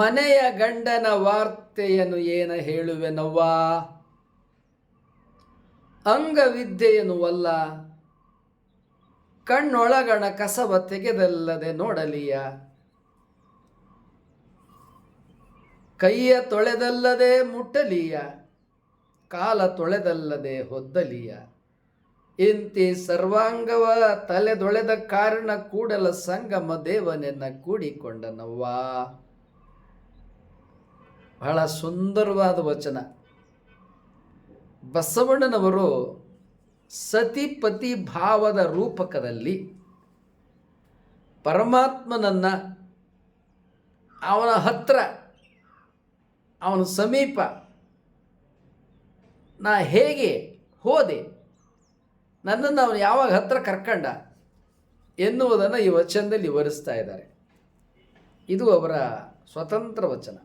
ಮನೆಯ ಗಂಡನ ವಾರ್ತೆಯನ್ನು ಏನ ಹೇಳುವೆನವ್ವ? ಅಂಗವಿದ್ಯೆಯನು ಅಲ್ಲ ಕಣ್ಣೊಳಗಣ ಕಸವ ತೆಗೆದಲ್ಲದೆ ನೋಡಲಿಯ? ಕೈಯ ತೊಳೆದಲ್ಲದೆ ಮುಟ್ಟಲಿಯ? ಕಾಲ ತೊಳೆದಲ್ಲದೆ ಹೊದ್ದಲಿಯ? ಇಂತಿ ಸರ್ವಾಂಗವ ತಲೆದೊಳೆದ ಕಾರಣ ಕೂಡಲ ಸಂಗಮ ದೇವನೆನ್ನ ಕೂಡಿಕೊಂಡನವ್ವ? ಬಹಳ ಸುಂದರವಾದ ವಚನ. ಬಸವಣ್ಣನವರು ಸತಿಪತಿ ಭಾವದ ರೂಪಕದಲ್ಲಿ ಪರಮಾತ್ಮನನ್ನ ಅವನ ಹತ್ರ, ಅವನ ಸಮೀಪ ನಾ ಹೇಗೆ ಹೋದೆ, ನನ್ನನ್ನು ಅವನು ಯಾವಾಗ ಹತ್ರ ಕರ್ಕಂಡ ಎನ್ನುವುದನ್ನು ಈ ವಚನದಲ್ಲಿ ವಿವರಿಸ್ತಾ ಇದ್ದಾರೆ. ಇದು ಅವರ ಸ್ವತಂತ್ರ ವಚನ.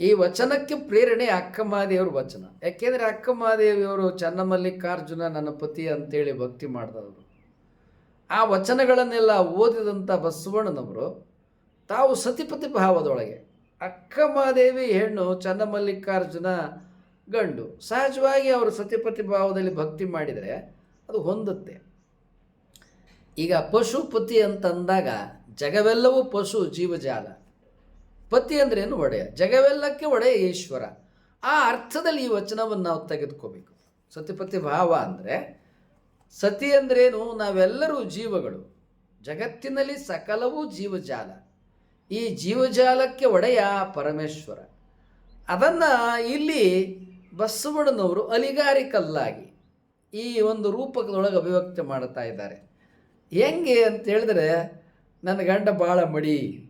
ಈ ವಚನಕ್ಕೆ ಪ್ರೇರಣೆ ಅಕ್ಕಮಹಾದೇವ್ರ ವಚನ. ಯಾಕೆಂದರೆ ಅಕ್ಕಮಹಾದೇವಿಯವರು ಚನ್ನಮಲ್ಲಿಕಾರ್ಜುನ ನನ್ನ ಪತಿ ಅಂತೇಳಿ ಭಕ್ತಿ ಮಾಡಿದವರು. ಆ ವಚನಗಳನ್ನೆಲ್ಲ ಓದಿದಂಥ ಬಸವಣ್ಣನವರು ತಾವು ಸತಿಪತಿ ಭಾವದೊಳಗೆ ಅಕ್ಕಮಹಾದೇವಿ ಹೆಣ್ಣು ಚನ್ನಮಲ್ಲಿಕಾರ್ಜುನ ಗಂಡು ಸಹಜವಾಗಿ ಅವರು ಸತಿಪತಿ ಭಾವದಲ್ಲಿ ಭಕ್ತಿ ಮಾಡಿದರೆ ಅದು ಹೊಂದುತ್ತೆ. ಈಗ ಪಶುಪತಿ ಅಂತಂದಾಗ ಜಗವೆಲ್ಲವೂ ಪಶು ಜೀವಜಾಲ. ಪತಿ ಅಂದ್ರೇನು ಒಡೆಯ? ಜಗವೆಲ್ಲಕ್ಕೆ ಒಡೆಯ ಈಶ್ವರ. ಆ ಅರ್ಥದಲ್ಲಿ ಈ ವಚನವನ್ನು ನಾವು ತೆಗೆದುಕೋಬೇಕು. ಸತಿಪತಿ ಭಾವ ಅಂದರೆ, ಸತಿ ಅಂದ್ರೇನು, ನಾವೆಲ್ಲರೂ ಜೀವಗಳು. ಜಗತ್ತಿನಲ್ಲಿ ಸಕಲವೂ ಜೀವಜಾಲ. ಈ ಜೀವಜಾಲಕ್ಕೆ ಒಡೆಯ ಪರಮೇಶ್ವರ. ಅದನ್ನು ಇಲ್ಲಿ ಬಸವಣ್ಣನವರು ಅಲಿಗಾರಿಕಲ್ಲಾಗಿ ಈ ಒಂದು ರೂಪಕದೊಳಗೆ ಅಭಿವ್ಯಕ್ತಿ ಮಾಡ್ತಾ ಇದ್ದಾರೆ. ಹೆಂಗೆ ಅಂತ ಹೇಳಿದ್ರೆ, ನನ್ನ ಗಂಡ ಭಾಳ ಮಡಿ.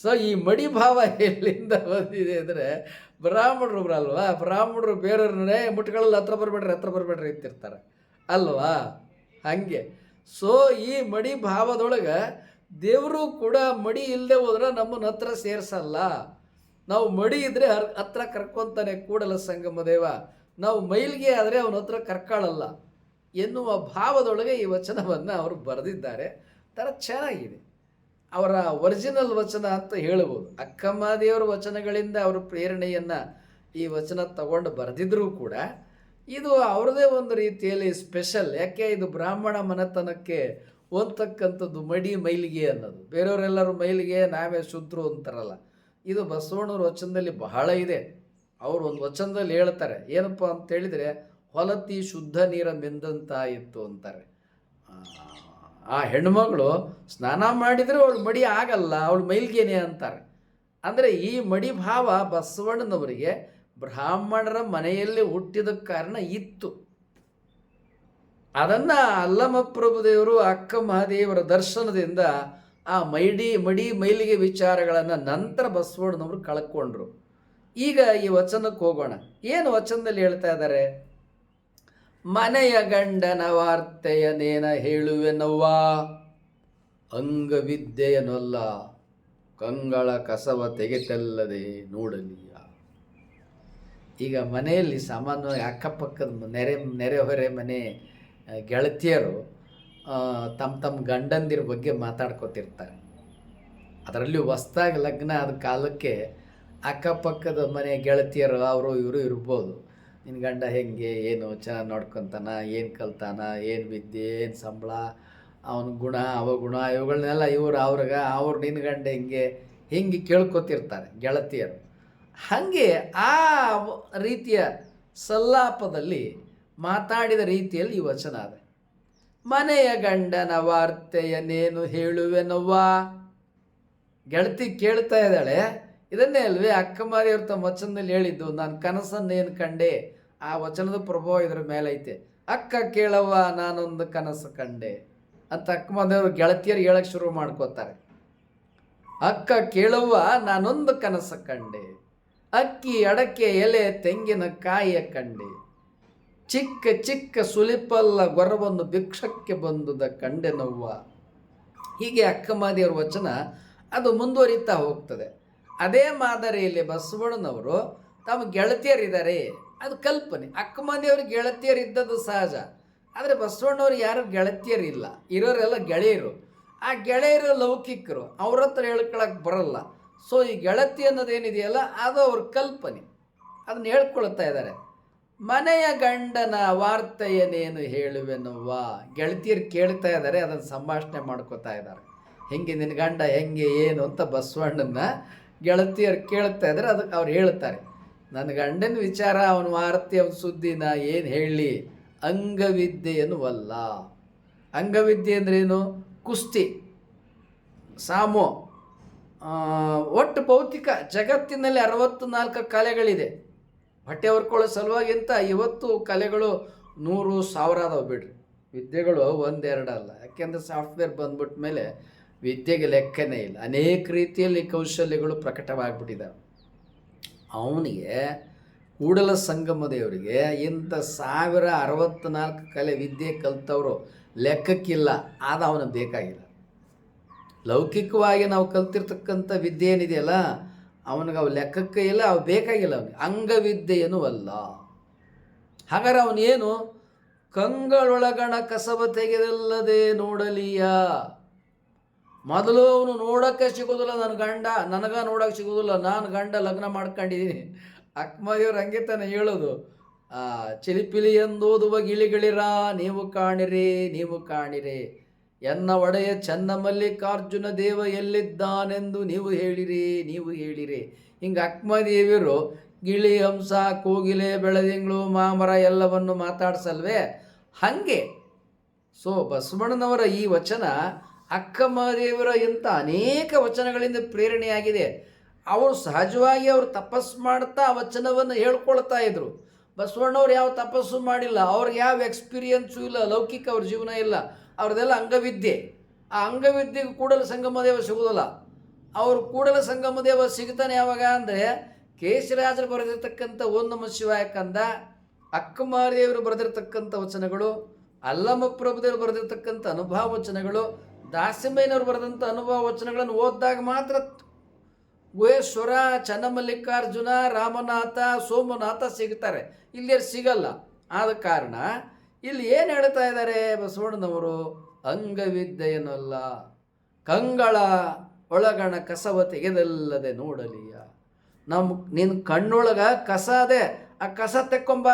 ಸೊ ಈ ಮಡಿ ಭಾವ ಎಲ್ಲಿಂದ ಬಂದಿದೆ ಅಂದರೆ ಬ್ರಾಹ್ಮಣರು ಅಲ್ವಾ ಬ್ರಾಹ್ಮಣರು ಬೇರೆಯವ್ರನ್ನೇ ಮುಟ್ಕೊಳ್ಳಲ್ಲ ಹತ್ರ ಬರಬೇಡ್ರಿ ಹತ್ರ ಬರಬೇಡ್ರಿ ಅಂತಿರ್ತಾರೆ. ಅಲ್ವಾ? ಹಾಗೆ. ಸೊ ಈ ಮಡಿ ಭಾವದೊಳಗೆ ದೇವರು ಕೂಡ ಮಡಿ ಇಲ್ಲದೆ ಹೋದ್ರೆ ನಮ್ಮನ್ನ ಹತ್ರ ಸೇರಿಸಲ್ಲ. ನಾವು ಮಡಿ ಇದ್ದರೆ ಹರ್, ಹತ್ರ ಕರ್ಕೊತಾನೆ ಕೂಡಲ ಸಂಗಮ ದೇವ. ನಾವು ಮೈಲ್ಗೆ ಆದರೆ ಅವನ ಹತ್ರ ಕರ್ಕಾಳಲ್ಲ ಎನ್ನುವ ಭಾವದೊಳಗೆ ಈ ವಚನವನ್ನು ಅವರು ಬರೆದಿದ್ದಾರೆ. ಥರ ಚೆನ್ನಾಗಿದೆ. ಅವರ ಒರಿಜಿನಲ್ ವಚನ ಅಂತ ಹೇಳ್ಬೋದು. ಅಕ್ಕಮ್ಮಾದೇವರ ವಚನಗಳಿಂದ ಅವರ ಪ್ರೇರಣೆಯನ್ನು ಈ ವಚನ ತಗೊಂಡು ಬರೆದಿದ್ರೂ ಕೂಡ ಇದು ಅವರದೇ ಒಂದು ರೀತಿಯಲ್ಲಿ ಸ್ಪೆಷಲ್ ಯಾಕೆ ಇದು ಬ್ರಾಹ್ಮಣ ಮನೆತನಕ್ಕೆ ಓದ್ತಕ್ಕಂಥದ್ದು ಮಡಿ ಮೈಲಿಗೆ ಅನ್ನೋದು. ಬೇರೆಯವರೆಲ್ಲರೂ ಮೈಲಿಗೆ, ನಾವೇ ಶುದ್ಧರು ಅಂತಾರಲ್ಲ. ಇದು ಬಸವಣ್ಣವ್ರ ವಚನದಲ್ಲಿ ಬಹಳ ಇದೆ. ಅವರು ಒಂದು ವಚನದಲ್ಲಿ ಹೇಳ್ತಾರೆ, ಏನಪ್ಪ ಅಂತ ಹೇಳಿದರೆ ಹೊಲತಿ ಶುದ್ಧ ನೀರ ಇತ್ತು ಅಂತಾರೆ. ಆ, ಹೆಣ್ಮಗಳು ಸ್ನಾನ ಮಾಡಿದರೆ ಅವಳು ಮಡಿ ಆಗಲ್ಲ ಅವಳು ಮೈಲ್ಗೇನೆ ಅಂತಾರೆ. ಅಂದರೆ ಈ ಮಡಿ ಭಾವ ಬಸವಣ್ಣನವರಿಗೆ ಬ್ರಾಹ್ಮಣರ ಮನೆಯಲ್ಲಿ ಹುಟ್ಟಿದ ಕಾರಣ ಇತ್ತು. ಅದನ್ನು ಅಲ್ಲಮಪ್ರಭುದೇವರು ಅಕ್ಕ ಮಹಾದೇವರ ದರ್ಶನದಿಂದ ಆ ಮೈಡಿ ಮಡಿ ಮೈಲಿಗೆ ವಿಚಾರಗಳನ್ನು ನಂತರ ಬಸವಣ್ಣನವರು ಕಳ್ಕೊಂಡ್ರು. ಈಗ ಈ ವಚನಕ್ಕೆ ಹೋಗೋಣ. ಏನು ವಚನದಲ್ಲಿ ಹೇಳ್ತಾ ಇದ್ದಾರೆ? ಮನೆಯ ಗಂಡನ ವಾರ್ತೆಯನೇನ ಹೇಳುವೆನವ್ವ? ಅಂಗವಿದ್ಯೆಯನೊಲ್ಲ, ಕಂಗಳ ಕಸವ ತೆಗೆತಲ್ಲದೆ ನೋಡಲಿಯ. ಈಗ ಮನೆಯಲ್ಲಿ ಸಾಮಾನ್ಯವಾಗಿ ಅಕ್ಕಪಕ್ಕದ ನೆರೆ ನೆರೆಹೊರೆ ಮನೆ ಗೆಳತಿಯರು ತಮ್ಮ ತಮ್ಮ ಗಂಡಂದಿರ ಬಗ್ಗೆ ಮಾತಾಡ್ಕೊತಿರ್ತಾರೆ. ಅದರಲ್ಲಿ ಹೊಸ್ದಾಗಿ ಲಗ್ನ ಆದ ಕಾಲಕ್ಕೆ ಅಕ್ಕಪಕ್ಕದ ಮನೆ ಗೆಳತಿಯರು, ಅವರು, ಇವರು ಇರ್ಬೋದು. ನಿನ್ನ ಗಂಡ ಹೆಂಗೆ, ಏನು ಚೆನ್ನಾಗಿ ನೋಡ್ಕೊತಾನ, ಏನು ಕಲ್ತಾನ, ಏನು ವಿದ್ಯೆ, ಏನು ಸಂಬಳ, ಅವನ ಗುಣ ಅವಗುಣ ಇವುಗಳನ್ನೆಲ್ಲ ಇವ್ರು ಅವ್ರಿಗೆ, ಅವ್ರು ನಿನ್ನ ಗಂಡ ಹೆಂಗೆ, ಹಿಂಗೆ ಕೇಳ್ಕೊತಿರ್ತಾರೆ ಗೆಳತಿಯರು. ಹಾಗೆ ಆ ರೀತಿಯ ಸಲ್ಲಾಪದಲ್ಲಿ ಮಾತಾಡಿದ ರೀತಿಯಲ್ಲಿ ಈ ವಚನ ಅದ. ಮನೆಯ ಗಂಡನ ವಾರ್ತೆಯನ್ನೇನು ಹೇಳುವೆನವ್ವ? ಗೆಳತಿ ಕೇಳ್ತಾ ಇದ್ದಾಳೆ ಇದನ್ನೇ ಅಲ್ವೇ ಅಕ್ಕಮಾರಿಯವ್ರ ತಮ್ಮ ವಚನದಲ್ಲಿ ಹೇಳಿದ್ದು, ನಾನು ಕನಸನ್ನೇನು ಕಂಡೆ, ಆ ವಚನದ ಪ್ರಭಾವ ಇದರ ಮೇಲೆ ಐತೆ ಅಕ್ಕ ಕೇಳವ್ವ, ನಾನೊಂದು ಕನಸು ಕಂಡೆ. ಅಂತ ಅಕ್ಕಮಾರಿಯವರು ಗೆಳತಿಯರು ಹೇಳಕ್ಕೆ ಶುರು ಮಾಡ್ಕೋತಾರೆ. ಅಕ್ಕ ಕೇಳವ್ವ, ನಾನೊಂದು ಕನಸು ಕಂಡೆ. ಅಕ್ಕಿ ಅಡಕೆ ಎಲೆ ತೆಂಗಿನ ಕಾಯಿಯ ಕಂಡೆ. ಚಿಕ್ಕ ಚಿಕ್ಕ ಸುಲಿಪಲ್ಲ ಗೊರವನ್ನು ಭಿಕ್ಷಕ್ಕೆ ಬಂದುದ ಕಂಡೆ ನೋವ್ವ ಹೀಗೆ ಅಕ್ಕಮಾದಿಯವರ ವಚನ ಅದು ಮುಂದುವರಿತಾ ಹೋಗ್ತದೆ. ಅದೇ ಮಾದರಿಯಲ್ಲಿ ಬಸವಣ್ಣನವರು ತಮ್ಮ ಗೆಳತಿಯರಿದ್ದಾರೆ. ಅದು ಕಲ್ಪನೆ. ಅಕ್ಕಮಾದಿಯವ್ರ ಗೆಳತಿಯರಿದ್ದದ್ದು ಸಹಜ. ಆದರೆ ಬಸವಣ್ಣವ್ರು ಯಾರು ಗೆಳತಿಯರಿಲ್ಲ. ಇರೋರೆಲ್ಲ ಗೆಳೆಯರು. ಆ ಗೆಳೆಯರು ಲೌಕಿಕರು. ಅವ್ರ ಹತ್ರ ಹೇಳ್ಕೊಳಕ್ಕೆ ಬರಲ್ಲ. ಸೊ ಈ ಗೆಳತಿ ಅನ್ನೋದೇನಿದೆಯಲ್ಲ, ಅದು ಅವ್ರ ಕಲ್ಪನೆ. ಅದನ್ನ ಹೇಳ್ಕೊಳ್ತಾ ಇದ್ದಾರೆ. ಮನೆಯ ಗಂಡನ ವಾರ್ತೆಯನ್ನೇನು ಹೇಳುವೆನುವ ಗೆಳತಿಯರು ಕೇಳ್ತಾ ಇದ್ದಾರೆ, ಅದನ್ನು ಸಂಭಾಷಣೆ ಮಾಡ್ಕೋತಾ ಇದ್ದಾರೆ. ಹೆಂಗೆ ನಿನ್ನ ಗಂಡ ಹೆಂಗೆ, ಏನು ಅಂತ ಬಸವಣ್ಣನ ಗೆಳತಿಯರು ಕೇಳ್ತಾ ಇದ್ರೆ ಅದಕ್ಕೆ ಅವ್ರು ಹೇಳ್ತಾರೆ ನನ್ನ ಗಂಡನ ವಿಚಾರ, ಅವನ ವಾರ್ತೆ, ಅವನ ಸುದ್ದಿನ ಏನು ಹೇಳಲಿ? ಅಂಗವಿದ್ಯೆಯನ್ನುವಲ್ಲ ಅಂಗವಿದ್ಯೆ ಅಂದ್ರೇನು? ಕುಸ್ತಿ, ಸಾಮೋ ಒಟ್ಟು ಭೌತಿಕ ಜಗತ್ತಿನಲ್ಲಿ ಅರವತ್ತು ನಾಲ್ಕು ಕಲೆಗಳಿದೆ. ಹೊಟ್ಟೆ ಹೊರ್ಕೊಳ್ಳೋ ಸಲುವಾಗಿಂತ ಇವತ್ತು ಕಲೆಗಳು ನೂರು ಸಾವಿರ ಅದಾವೆ ಬಿಡ್ರಿ. ವಿದ್ಯೆಗಳು ಒಂದೆರಡಲ್ಲ. ಯಾಕೆಂದರೆ ಸಾಫ್ಟ್ವೇರ್ ಬಂದ್ಬಿಟ್ಟ ಮೇಲೆ ವಿದ್ಯೆಗೆ ಲೆಕ್ಕನೇ ಇಲ್ಲ. ಅನೇಕ ರೀತಿಯಲ್ಲಿ ಕೌಶಲ್ಯಗಳು ಪ್ರಕಟವಾಗಿಬಿಟ್ಟಿದ್ದಾವೆ ಅವನಿಗೆ ಕೂಡಲ ಸಂಗಮ ದೇವರಿಗೆ ಇಂಥ ಸಾವಿರ ಅರವತ್ತ್ನಾಲ್ಕು ಕಲೆ ವಿದ್ಯೆ ಕಲ್ತವರು ಲೆಕ್ಕಕ್ಕಿಲ್ಲ ಆದ ಅವನು ಬೇಕಾಗಿಲ್ಲ. ಲೌಕಿಕವಾಗಿ ನಾವು ಕಲ್ತಿರ್ತಕ್ಕಂಥ ವಿದ್ಯೆ ಏನಿದೆಯಲ್ಲ, ಅವನಿಗೆ ಅವು ಲೆಕ್ಕಕ್ಕೆ ಇಲ್ಲ, ಅವು ಬೇಕಾಗಿಲ್ಲ ಅವನಿಗೆ. ಅಂಗವಿದ್ಯೆಯನ್ನು ಅಲ್ಲ. ಹಾಗಾದ್ರೆ ಅವನೇನು? ಕಂಗಳೊಳಗಣ ಕಸಬ ತೆಗೆದಲ್ಲದೆ ನೋಡಲಿಯ? ಮೊದಲು ಅವನು ನೋಡೋಕ್ಕೆ ಸಿಗೋದಿಲ್ಲ, ನನ್ನ ಗಂಡ, ನನಗ ನೋಡೋಕೆ ಸಿಗೋದಿಲ್ಲ, ನಾನು ಗಂಡ ಲಗ್ನ ಮಾಡ್ಕೊಂಡಿದ್ದೀನಿ ಅಕ್ಮದೇವ್ರು ಹಂಗೆ ತಾನೆ ಹೇಳೋದು. ಚಿಲಿಪಿಲಿ ಎಂದೋದುವ ಗಿಳಿಗಳಿರ ನೀವು ಕಾಣಿರಿ ನೀವು ಕಾಣಿರಿ. ಎನ್ನ ಒಡೆಯ ಚನ್ನ ಮಲ್ಲಿಕಾರ್ಜುನ ದೇವ ಎಲ್ಲಿದ್ದಾನೆಂದು ನೀವು ಹೇಳಿರಿ ನೀವು ಹೇಳಿರಿ. ಹಿಂಗೆ ಅಕ್ಮದೇವಿಯರು ಗಿಳಿ, ಹಂಸ, ಕೋಗಿಲೆ, ಬೆಳದಿಂಗಳು, ಮಾಮರ ಎಲ್ಲವನ್ನು ಮಾತಾಡ್ಸಲ್ವೇ? ಹಾಗೆ. ಸೊ, ಬಸವಣ್ಣನವರ ಈ ವಚನ ಅಕ್ಕಮಹಾದೇವರ ಇಂಥ ಅನೇಕ ವಚನಗಳಿಂದ ಪ್ರೇರಣೆಯಾಗಿದೆ. ಅವರು ಸಹಜವಾಗಿ ಅವರು ತಪಸ್ಸು ಮಾಡ್ತಾ ವಚನವನ್ನು ಹೇಳ್ಕೊಳ್ತಾ ಇದ್ರು. ಬಸವಣ್ಣವ್ರು ಯಾವ ತಪಸ್ಸು ಮಾಡಿಲ್ಲ, ಅವ್ರಿಗೆ ಯಾವ ಎಕ್ಸ್ಪೀರಿಯನ್ಸು ಇಲ್ಲ, ಲೌಕಿಕ ಅವ್ರ ಜೀವನ ಇಲ್ಲ, ಅವ್ರದ್ದೆಲ್ಲ ಅಂಗವಿದ್ಯೆ. ಆ ಅಂಗವಿದ್ಯೆಗೆ ಕೂಡಲ ಸಂಗಮದೇವ ಸಿಗುವುದಲ್ಲ ಅವರು ಕೂಡಲ ಸಂಗಮದೇವ ಸಿಗ್ತಾನೆ ಯಾವಾಗ ಅಂದರೆ, ಕೇಶರಾಜರು ಬರೆದಿರ್ತಕ್ಕಂಥ ಒಂದು ನಮ ಶಿವಾಯ ಕಂದ ಅಕ್ಕಮಾರಿಯವರು ಬರೆದಿರ್ತಕ್ಕಂಥ ವಚನಗಳು, ಅಲ್ಲಮ್ಮ ಪ್ರಭುದೇವರು ಬರೆದಿರ್ತಕ್ಕಂಥ ಅನುಭವ ವಚನಗಳು ದಾಸಿಮಯ್ಯನವರು ಬರೆದಂಥ ಅನುಭವ ವಚನಗಳನ್ನು ಓದಿದಾಗ ಮಾತ್ರ ಗುಹೇಶ್ವರ ಚನ್ನಮಲ್ಲಿಕಾರ್ಜುನ, ರಾಮನಾಥ, ಸೋಮನಾಥ ಸಿಗ್ತಾರೆ. ಇಲ್ಲಿ ಸಿಗಲ್ಲ. ಆದ ಕಾರಣ ಇಲ್ಲಿ ಏನು ಹೇಳ್ತಾ ಇದ್ದಾರೆ ಬಸವಣ್ಣನವರು? ಅಂಗವಿದ್ಯೆಯನ್ನಲ್ಲ, ಕಂಗಳ ಒಳಗಣ ಕಸವ ತೆಗೆದಲ್ಲದೆ ನೋಡಲಿಯ. ನಮ್ಮ ನಿನ್ನ ಕಣ್ಣೊಳಗ ಕಸ ಅದೇ. ಆ ಕಸ ತೆಕ್ಕೊಂಬ.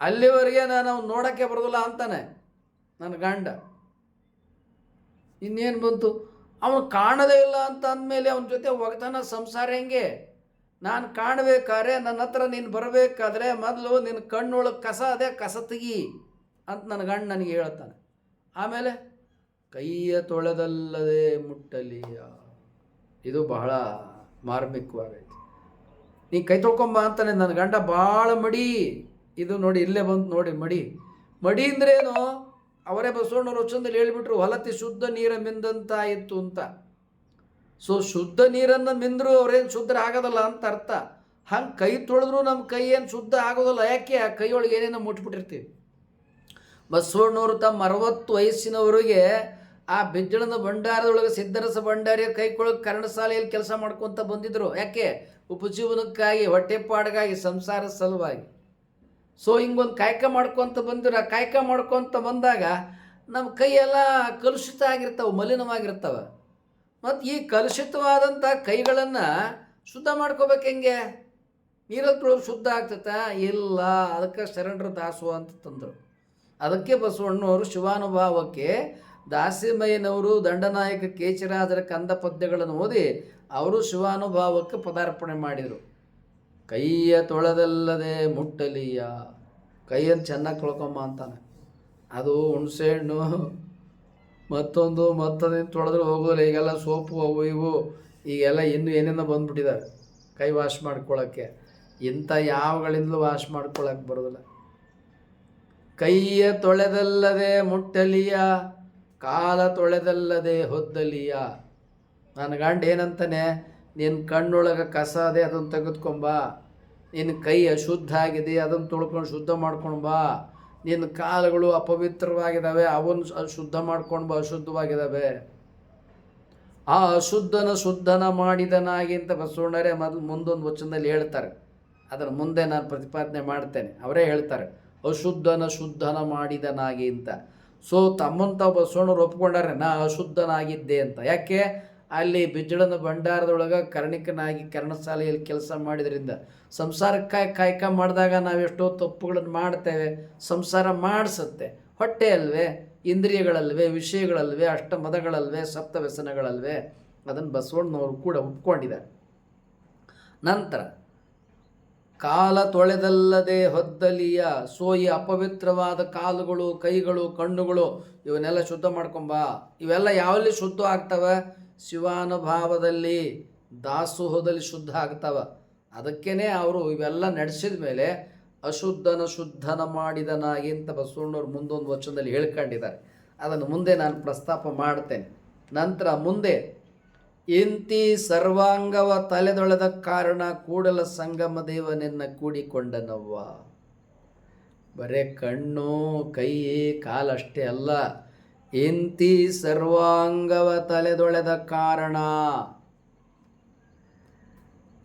ಅಲ್ಲಿವರೆಗೆ ನಾನು ನೋಡೋಕ್ಕೆ ಬರೋದಿಲ್ಲ ಅಂತಾನೆ ನನ್ನ ಗಂಡ. ಇನ್ನೇನು ಬಂತು? ಅವನು ಕಾಣದೇ ಇಲ್ಲ ಅಂತ ಅಂದಮೇಲೆ ಅವನ ಜೊತೆ ಒಗ್ತಾನ ಸಂಸಾರ ಹೆಂಗೆ? ನಾನು ಕಾಣಬೇಕಾದ್ರೆ ನನ್ನ ಹತ್ರ ನೀನು ಬರಬೇಕಾದ್ರೆ ಮೊದಲು ನಿನ್ನ ಕಣ್ಣೊಳಗೆ ಕಸ ಅದೇ ಕಸ ತೆಗಿ ಅಂತ ನನ್ನ ಗಂಡ ನನಗೆ ಹೇಳ್ತಾನೆ. ಆಮೇಲೆ ಕೈಯ ತೊಳೆದಲ್ಲದೆ ಮುಟ್ಟಲಿಯ. ಇದು ಬಹಳ ಮಾರ್ಮಿಕವಾಗೈತಿ. ನೀ ಕೈ ತೊಳ್ಕೊಂಬ ಅಂತಾನೆ ನನ್ನ ಗಂಡ ಭಾಳ ಮಡಿ. ಇದು ನೋಡಿ ಇಲ್ಲೇ ಬಂತು ನೋಡಿ ಮಡಿ. ಮಡಿ ಅಂದ್ರೇನು? ಅವರೇ ಬಸವಣ್ಣವ್ರ ವಚನದಲ್ಲಿ ಹೇಳಿಬಿಟ್ರು ಹೊಲತಿ ಶುದ್ಧ ನೀರ ಮಿಂದಂತಾಯಿತು ಅಂತ. ಸೊ ಶುದ್ಧ ನೀರನ್ನು ಮಿಂದ್ರು ಅವ್ರೇನು ಶುದ್ಧ ಆಗೋದಲ್ಲ ಅಂತ ಅರ್ಥ. ಹಂಗೆ ಕೈ ತೊಳೆದ್ರು ನಮ್ಮ ಕೈ ಏನು ಶುದ್ಧ ಆಗೋದಲ್ಲ, ಯಾಕೆ ಆ ಕೈಯೊಳಗೆ ಏನೇನೋ ಮುಟ್ಬಿಟ್ಟಿರ್ತೀವಿ? ಬಸವಣ್ಣವರು ತಮ್ಮ ಅರವತ್ತು ವಯಸ್ಸಿನವರಿಗೆ ಆ ಬಿಜ್ಜಳನ ಭಂಡಾರದೊಳಗೆ ಸಿದ್ಧರಸ ಭಂಡಾರಿಯ ಕೈಕೊಳಗೆ ಕನ್ನಡ ಶಾಲೆಯಲ್ಲಿ ಕೆಲಸ ಮಾಡ್ಕೊತ ಬಂದಿದ್ರು. ಯಾಕೆ? ಉಪಜೀವನಕ್ಕಾಗಿ ಹೊಟ್ಟೆಪಾಡಿಗಾಗಿ ಸಂಸಾರ ಸಲುವಾಗಿ. ಸೊ ಹಿಂಗೊಂದು ಕಾಯಕ ಮಾಡ್ಕೊತ ಬಂದಿರ, ಕಾಯಕ ಮಾಡ್ಕೊತ ಬಂದಾಗ ನಮ್ಮ ಕೈಯೆಲ್ಲ ಕಲುಷಿತ ಆಗಿರ್ತಾವೆ, ಮಲಿನವಾಗಿರ್ತವೆ. ಮತ್ತು ಈ ಕಲುಷಿತವಾದಂಥ ಕೈಗಳನ್ನು ಶುದ್ಧ ಮಾಡ್ಕೋಬೇಕು ಹೆಂಗೆ? ನೀರಲ್ಲಿ ಶುದ್ಧ ಆಗ್ತೈತಾ? ಇಲ್ಲ, ಅದಕ್ಕೆ ಶರಣರ ದಾಸು ಅಂತ ತಂದರು. ಅದಕ್ಕೆ ಬಸವಣ್ಣವರು ಶಿವಾನುಭಾವಕ್ಕೆ ದಾಸಿಮಯ್ಯನವರು, ದಂಡನಾಯಕ ಕೇಚರಾಜರ ಕಂದ ಪದ್ಯಗಳನ್ನು ಓದಿ, ಅವರು ಶಿವಾನುಭಾವಕ್ಕೆ ಪದಾರ್ಪಣೆ ಮಾಡಿದರು. ಕೈಯ ತೊಳೆದಲ್ಲದೆ ಮುಟ್ಟಲಿಯ? ಕೈಯನ್ನು ಚೆನ್ನಾಗಿ ತೊಳ್ಕೊಂಬ ಅಂತಾನೆ. ಅದು ಹುಣಸೆಹಣ್ಣು. ಮತ್ತೊಂದು ಮತ್ತೊಂದು ತೊಳೆದ್ರೆ ಹೋಗೋದಿಲ್ಲ. ಈಗೆಲ್ಲ ಸೋಪು ಅವು ಇವು. ಈಗೆಲ್ಲ ಇನ್ನೂ ಏನೇನೋ ಬಂದ್ಬಿಟ್ಟಿದ್ದಾರೆ ಕೈ ವಾಶ್ ಮಾಡ್ಕೊಳ್ಳೋಕ್ಕೆ. ಇಂಥ ಯಾವಗಳಿಂದಲೂ ವಾಶ್ ಮಾಡ್ಕೊಳ್ಳೋಕೆ ಬರೋದಿಲ್ಲ. ಕೈಯ ತೊಳೆದಲ್ಲದೆ ಮುಟ್ಟಲಿಯ? ಕಾಲ ತೊಳೆದಲ್ಲದೆ ಹೊದ್ದಲಿಯ? ನನ್ನ ಗಂಡ ಏನಂತಾನೆ ನಿನ್ನ ಕಣ್ಣೊಳಗೆ ಕಸ ಅದೇ, ಅದನ್ನು ತೆಗೆದುಕೊಂಬ ನಿನ್ನ ಕೈ ಅಶುದ್ಧ ಆಗಿದೆ, ಅದನ್ನು ತೊಳ್ಕೊಂಡು ಶುದ್ಧ ಮಾಡ್ಕೊಂಡು ಬಾ. ನಿನ್ನ ಕಾಲುಗಳು ಅಪವಿತ್ರವಾಗಿದ್ದಾವೆ ಅವನ್ನು ಶುದ್ಧ ಮಾಡ್ಕೊಂಡು ಬಾ ಅಶುದ್ಧವಾಗಿದ್ದಾವೆ ಆ ಅಶುದ್ಧನ ಶುದ್ಧನ ಮಾಡಿದನಾಗಿ ಅಂತ ಬಸವಣ್ಣರೇ ಮೊದಲು ಮುಂದೊಂದು ವಚನದಲ್ಲಿ ಹೇಳ್ತಾರೆ. ಅದರ ಮುಂದೆ ನಾನು ಪ್ರತಿಪಾದನೆ ಮಾಡ್ತೇನೆ. ಅವರೇ ಹೇಳ್ತಾರೆ, ಅಶುದ್ಧನ ಶುದ್ಧನ ಮಾಡಿದನಾಗಿ ಅಂತ. ಸೊ ತಮ್ಮಂಥ ಬಸವಣ್ಣರು ಒಪ್ಕೊಂಡಾರೆ, ನಾ ಅಶುದ್ಧನಾಗಿದ್ದೆ ಅಂತ. ಯಾಕೆ? ಅಲ್ಲಿ ಬಿಜ್ಜಳನ ಭಂಡಾರದೊಳಗೆ ಕರ್ಣಿಕನಾಗಿ ಕರ್ಣಶಾಲೆಯಲ್ಲಿ ಕೆಲಸ ಮಾಡಿದ್ರಿಂದ ಸಂಸಾರಕ್ಕಾಗಿ ಕಾಯ್ಕ ಮಾಡಿದಾಗ ನಾವೆಷ್ಟೋ ತಪ್ಪುಗಳನ್ನು ಮಾಡ್ತೇವೆ, ಸಂಸಾರ ಮಾಡಿಸುತ್ತೆ. ಹೊಟ್ಟೆ ಅಲ್ವೇ, ಇಂದ್ರಿಯಗಳಲ್ವೇ, ವಿಷಯಗಳಲ್ವೇ, ಅಷ್ಟಮದಗಳಲ್ವೇ ಸಪ್ತ ವ್ಯಸನಗಳಲ್ವೇ ಅದನ್ನು ಬಸವಣ್ಣನವರು ಕೂಡ ಒಪ್ಕೊಂಡಿದ್ದಾರೆ. ನಂತರ ಕಾಲ ತೊಳೆದಲ್ಲದೆ ಹೊದ್ದಲಿಯ ಸೋಯಿ ಅಪವಿತ್ರವಾದ ಕಾಲುಗಳು, ಕೈಗಳು, ಕಣ್ಣುಗಳು, ಇವನ್ನೆಲ್ಲ ಶುದ್ಧ ಮಾಡ್ಕೊಂಬ. ಇವೆಲ್ಲ ಯಾವಲ್ಲಿ ಶುದ್ಧ ಆಗ್ತವೆ? ಶಿವಾನುಭಾವದಲ್ಲಿ, ದಾಸೋಹದಲ್ಲಿ ಶುದ್ಧ ಆಗ್ತವ. ಅದಕ್ಕೇನೆ ಅವರು ಇವೆಲ್ಲ ನಡೆಸಿದ ಮೇಲೆ ಅಶುದ್ಧನ ಶುದ್ಧನ ಮಾಡಿದನಾಗಿ ಅಂತ ಬಸವಣ್ಣವ್ರು ಮುಂದೊಂದು ವಚನದಲ್ಲಿ ಹೇಳ್ಕೊಂಡಿದ್ದಾರೆ. ಅದನ್ನು ಮುಂದೆ ನಾನು ಪ್ರಸ್ತಾಪ ಮಾಡ್ತೇನೆ. ನಂತರ ಮುಂದೆ ಇಂತಿ ಸರ್ವಾಂಗವ ತಲೆದೊಳೆದ ಕಾರಣ ಕೂಡಲ ಸಂಗಮ ದೇವನೆನ್ನ ಕೂಡಿಕೊಂಡನವ್ವ. ಬರೇ ಕಣ್ಣು ಕೈ ಕಾಲಷ್ಟೇ ಅಲ್ಲ. ಇಂತಿ ಸರ್ವಾಂಗವ ತಲೆದೊಳೆದ ಕಾರಣ.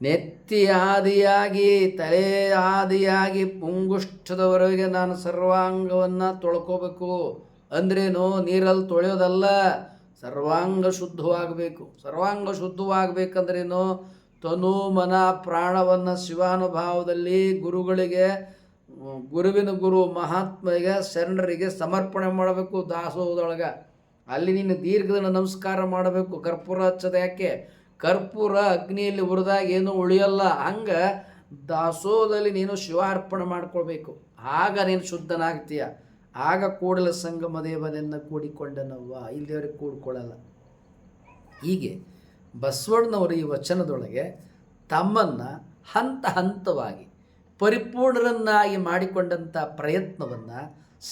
ನೆತ್ತಿ ಆದಿಯಾಗಿ, ತಲೆ ಆದಿಯಾಗಿ ಪುಂಗುಷ್ಠದವರೆಗೆ ನಾನು ಸರ್ವಾಂಗವನ್ನು ತೊಳ್ಕೋಬೇಕು. ಅಂದ್ರೇನು ನೀರಲ್ಲಿ ತೊಳೆಯೋದಲ್ಲ. ಸರ್ವಾಂಗ ಶುದ್ಧವಾಗಬೇಕು. ಸರ್ವಾಂಗ ಶುದ್ಧವಾಗಬೇಕಂದ್ರೇನು ತನು ಮನ ಪ್ರಾಣವನ್ನು ಶಿವಾನುಭಾವದಲ್ಲಿ ಗುರುಗಳಿಗೆ, ಗುರುವಿನ ಗುರು ಮಹಾತ್ಮಗೆ ಶರಣರಿಗೆ ಸಮರ್ಪಣೆ ಮಾಡಬೇಕು ದಾಸೋಹದೊಳಗೆ. ಅಲ್ಲಿ ನೀನು ದೀರ್ಘದ ನಮಸ್ಕಾರ ಮಾಡಬೇಕು. ಕರ್ಪೂರ ಹಚ್ಚದ ಯಾಕೆ? ಕರ್ಪೂರ ಅಗ್ನಿಯಲ್ಲಿ ಉರಿದಾಗ ಏನೂ ಉಳಿಯಲ್ಲ. ಹಂಗೆ ದಾಸೋಹದಲ್ಲಿ ನೀನು ಶಿವಾರ್ಪಣೆ ಮಾಡ್ಕೊಳ್ಬೇಕು. ಆಗ ನೀನು ಶುದ್ಧನಾಗ್ತೀಯ. ಆಗ ಕೂಡಲ ಸಂಗಮ ದೇವನನ್ನು ಕೂಡಿಕೊಂಡನವ್ವ ಇಲ್ಲಿಯವರೆಗೆ ಕೂಡಿಕೊಳ್ಳಲ್ಲ ಹೀಗೆ ಬಸವಣ್ಣನವರು ಈ ವಚನದೊಳಗೆ ತಮ್ಮನ್ನು ಹಂತ ಹಂತವಾಗಿ ಪರಿಪೂರ್ಣರನ್ನಾಗಿ ಮಾಡಿಕೊಂಡಂಥ ಪ್ರಯತ್ನವನ್ನು,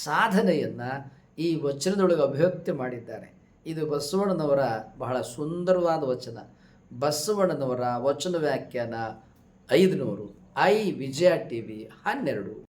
ಸಾಧನೆಯನ್ನು ಈ ವಚನದೊಳಗೆ ಅಭಿವ್ಯಕ್ತಿ ಮಾಡಿದ್ದಾರೆ. ಇದು ಬಸವಣ್ಣನವರ ಬಹಳ ಸುಂದರವಾದ ವಚನ. ಬಸವಣ್ಣನವರ ವಚನ ವ್ಯಾಖ್ಯಾನ ಐದುನೂರು, ಐ ವಿಜಯ ಟಿ ವಿ ಹನ್ನೆರಡು.